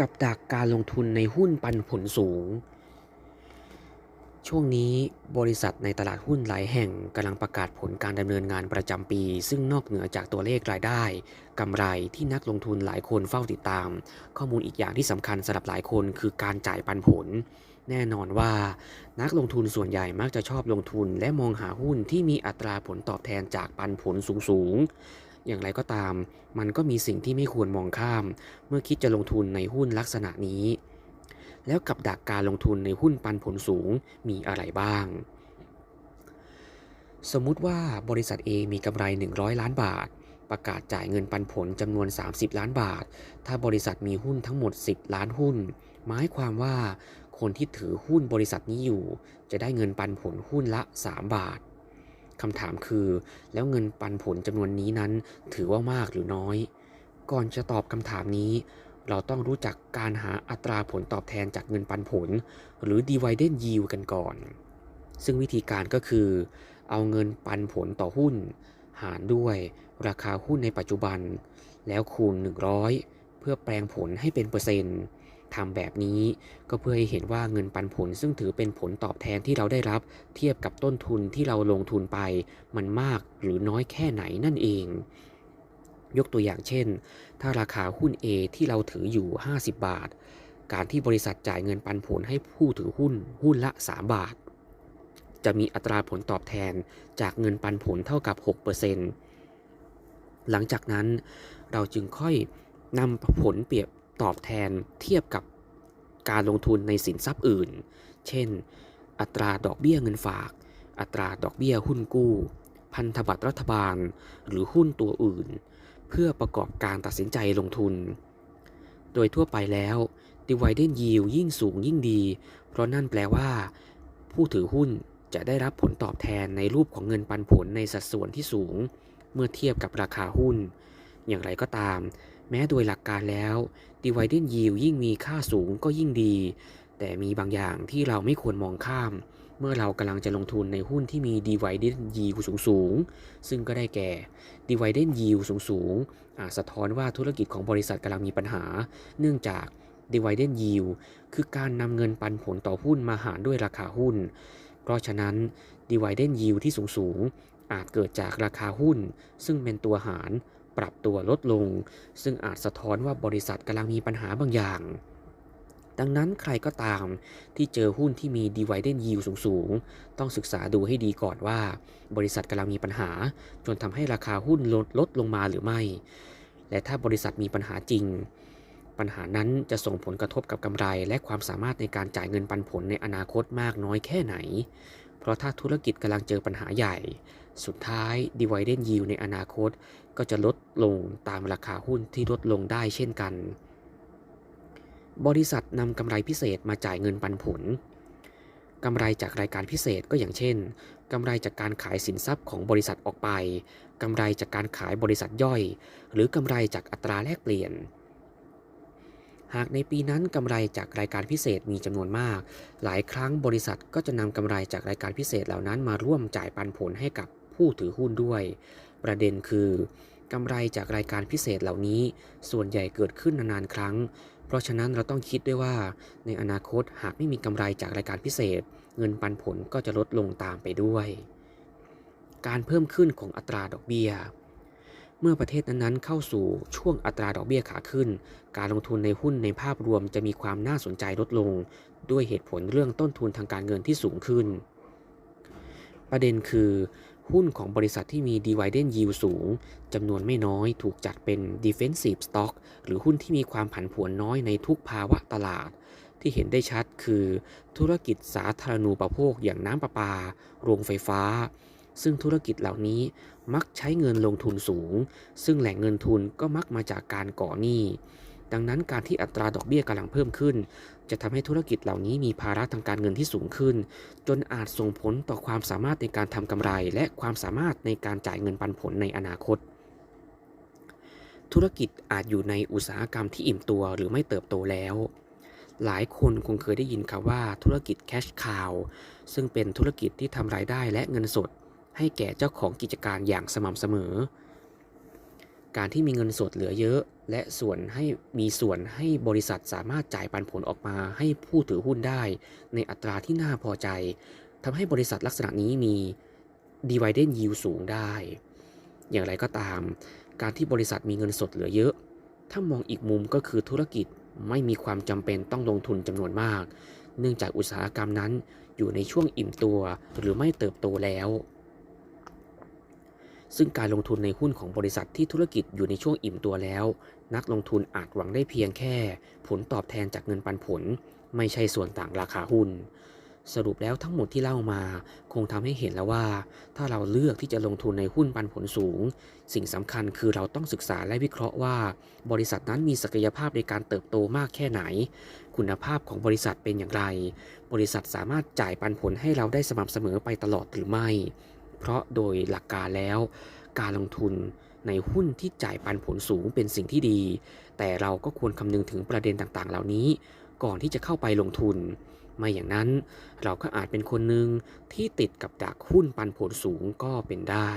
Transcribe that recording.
กับดักการลงทุนในหุ้นปันผลสูง ช่วงนี้บริษัทในตลาดหุ้นหลายแห่งกำลังประกาศผลการดำเนินงานประจำปี ซึ่งนอกเหนือจากตัวเลขรายได้กำไรที่นักลงทุนหลายคนเฝ้าติดตาม ข้อมูลอีกอย่างที่สำคัญสำหรับหลายคนคือการจ่ายปันผล แน่นอนว่า นักลงทุนส่วนใหญ่มักจะชอบลงทุนและมองหาหุ้นที่มีอัตราผลตอบแทนจากปันผลสูงๆ อย่างไรก็ตาม มันก็มีสิ่งที่ไม่ควรมองข้าม เมื่อคิดจะลงทุนในหุ้นลักษณะนี้ แล้วกับดักการลงทุนในหุ้นปันผลสูงมีอะไรบ้าง สมมุติว่าบริษัท A มีกำไร 100 ล้านบาท ประกาศจ่ายเงินปันผลจำนวน 30 ล้านบาท ถ้าบริษัทมีหุ้นทั้งหมด 10 ล้านหุ้น หมายความว่าคนที่ถือหุ้นบริษัทนี้อยู่ จะได้เงินปันผลหุ้นละ 3 บาท คำถามคือ แล้วเงินปันผลจำนวนนี้นั้น ถือว่ามากหรือน้อย ก่อนจะตอบคำถามนี้ เราต้องรู้จักการหาอัตราผลตอบแทนจากเงินปันผล หรือ dividend yield กันก่อน ซึ่งวิธีการก็คือ เอาเงินปันผลต่อหุ้น หารด้วยราคาหุ้นในปัจจุบัน แล้วคูณ 100 เพื่อแปลงผลให้เป็นเปอร์เซ็นต์ ทำแบบนี้ก็เพื่อให้เห็นว่าเงินปันผลซึ่งถือเป็นผลตอบแทนที่เราได้รับ เทียบกับต้นทุนที่เราลงทุนไป มันมากหรือน้อยแค่ไหนนั่นเอง ยกตัวอย่างเช่น ถ้าราคาหุ้น A ที่เราถืออยู่ 50 บาท การที่บริษัทจ่ายเงินปันผลให้ผู้ถือหุ้นหุ้นละ 3 บาท จะมีอัตราผลตอบแทนจากเงินปันผลเท่ากับ 6%หลังจากนั้นเราจึงค่อยนำผลเปรียบ ตอบแทนเทียบกับการลงทุนในสินทรัพย์อื่น เช่น อัตราดอกเบี้ยเงินฝาก อัตราดอกเบี้ยหุ้นกู้ พันธบัตรรัฐบาล หรือหุ้นตัวอื่น เพื่อประกอบการตัดสินใจลงทุน โดยทั่วไปแล้ว dividend yield ยิ่งสูงยิ่งดี เพราะนั่นแปลว่า ผู้ถือหุ้นจะได้รับผลตอบแทนในรูปของเงินปันผลในสัดส่วนที่สูง เมื่อเทียบกับราคาหุ้น อย่างไรก็ตาม แม้โดยหลักการแล้ว dividend yield ยิ่งมีค่าสูงก็ยิ่งดี แต่มีบางอย่างที่เราไม่ควรมองข้าม เมื่อเรากำลังจะลงทุนในหุ้นที่มี dividend yield สูงสูงๆซึ่งก็ได้แก่ dividend yield สูงสูงๆอาจสะท้อนว่าธุรกิจของบริษัทกำลังมีปัญหา เนื่องจาก dividend yield คือการนำเงินปันผลต่อหุ้นมาหารด้วยราคาหุ้น เพราะฉะนั้น dividend yield ที่สูงๆอาจเกิดจากราคาหุ้น ซึ่งเป็นตัวหาร ปรับตัวลดลง ซึ่งอาจสะท้อนว่าบริษัทกำลังมีปัญหาบางอย่าง ดังนั้นใครก็ตามที่เจอหุ้นที่มี dividend yield สูงๆ ต้องศึกษาดูให้ดีก่อนว่า บริษัทกำลังมีปัญหา จนทำให้ราคาหุ้นลดลดลงมาหรือไม่ และถ้าบริษัทมีปัญหาจริง ปัญหานั้นจะส่งผลกระทบกับกำไร และความสามารถในการจ่ายเงินปันผลในอนาคตมากน้อยแค่ไหน เพราะถ้าธุรกิจกำลังเจอปัญหาใหญ่ สุดท้าย dividend yield ในอนาคตก็จะลดลงตามราคาหุ้นที่ลดลงได้เช่นกัน บริษัทนำกำไรพิเศษมาจ่ายเงินปันผลกำไรจากรายการพิเศษก็อย่างเช่นกำไรจากการขายสินทรัพย์ของบริษัทออกไปกำไรจากการขายบริษัทย่อย หรือกำไรจากอัตราแลกเปลี่ยน หากในปีนั้นกำไรจากรายการพิเศษมีจำนวนมาก หลายครั้งบริษัทก็จะนำกำไรจากรายการพิเศษเหล่านั้นมาร่วมจ่ายปันผลให้กับผู้ถือหุ้นด้วย ประเด็นคือกำไรจากรายการพิเศษเหล่านี้ ส่วนใหญ่เกิดขึ้นนานๆครั้ง เพราะฉะนั้นเราต้องคิดด้วยว่า ในอนาคตหากไม่มีกำไรจากรายการพิเศษ เงินปันผลก็จะลดลงตามไปด้วย การเพิ่มขึ้นของอัตราดอกเบี้ย เมื่อประเทศนั้นๆเข้าสู่ช่วงอัตราดอกเบี้ยขาขึ้น การลงทุนในหุ้นในภาพรวมจะมีความน่าสนใจลดลง ด้วยเหตุผลเรื่องต้นทุนทางการเงินที่สูงขึ้น ประเด็นคือ หุ้นของบริษัทที่มี dividend yield สูงจำนวนไม่น้อยถูกจัดเป็น defensive stock หรือหุ้นที่มีความผันผวนน้อยในทุกภาวะตลาด ที่เห็นได้ชัดคือ ธุรกิจสาธารณูปโภคอย่างน้ำประปา โรงไฟฟ้า ซึ่งธุรกิจเหล่านี้มักใช้เงินลงทุนสูง ซึ่งแหล่งเงินทุนก็มักมาจากการก่อหนี้ ดังนั้นการที่อัตราดอกเบี้ยกำลังเพิ่มขึ้น จะทำให้ธุรกิจเหล่านี้มีภาระทางการเงินที่สูงขึ้น จนอาจส่งผลต่อความสามารถในการทำกำไร และความสามารถในการจ่ายเงินปันผลในอนาคต ธุรกิจอาจอยู่ในอุตสาหกรรมที่อิ่มตัวหรือไม่เติบโตแล้วหลายคนคงเคยได้ยินคำว่าธุรกิจ cash cow ซึ่งเป็นธุรกิจที่ทำรายได้และเงินสด ให้แก่เจ้าของกิจการอย่างสม่ำเสมอ การที่มีเงินสดเหลือเยอะ และส่วนให้มีส่วนให้บริษัทสามารถจ่ายปันผลออกมาให้ผู้ถือหุ้นได้ ในอัตราที่น่าพอใจทำให้บริษัทลักษณะนี้มี dividend yield สูงได้ อย่างไรก็ตาม การที่บริษัทมีเงินสดเหลือเยอะ ถ้ามองอีกมุมก็คือธุรกิจไม่มีความจำเป็นต้องลงทุนจำนวนมาก เนื่องจากอุตสาหกรรมนั้นอยู่ในช่วงอิ่มตัวหรือไม่เติบโตแล้ว ซึ่งการลงทุนในหุ้นของบริษัทที่ธุรกิจอยู่ในช่วงอิ่มตัวแล้ว นักลงทุนอาจหวังได้เพียงแค่ ผลตอบแทนจากเงินปันผล ไม่ใช่ส่วนต่างราคาหุ้น สรุปแล้วทั้งหมดที่เล่ามา คงทำให้เห็นแล้วว่า ถ้าเราเลือกที่จะลงทุนในหุ้นปันผลสูง สิ่งสำคัญคือเราต้องศึกษาและวิเคราะห์ว่า บริษัทนั้นมีศักยภาพในการเติบโตมากแค่ไหน คุณภาพของบริษัทเป็นอย่างไร บริษัทสามารถจ่ายปันผลให้เราได้สม่ำเสมอไปตลอดหรือไม่ เพราะโดยหลักการแล้ว การลงทุนในหุ้นที่จ่ายปันผลสูงเป็นสิ่งที่ดี แต่เราก็ควรคำนึงถึงประเด็นต่างๆ เหล่านี้ ก่อนที่จะเข้าไปลงทุน ไม่อย่างนั้น เราก็อาจเป็นคนหนึ่งที่ติดกับดักหุ้นปันผลสูงก็เป็นได้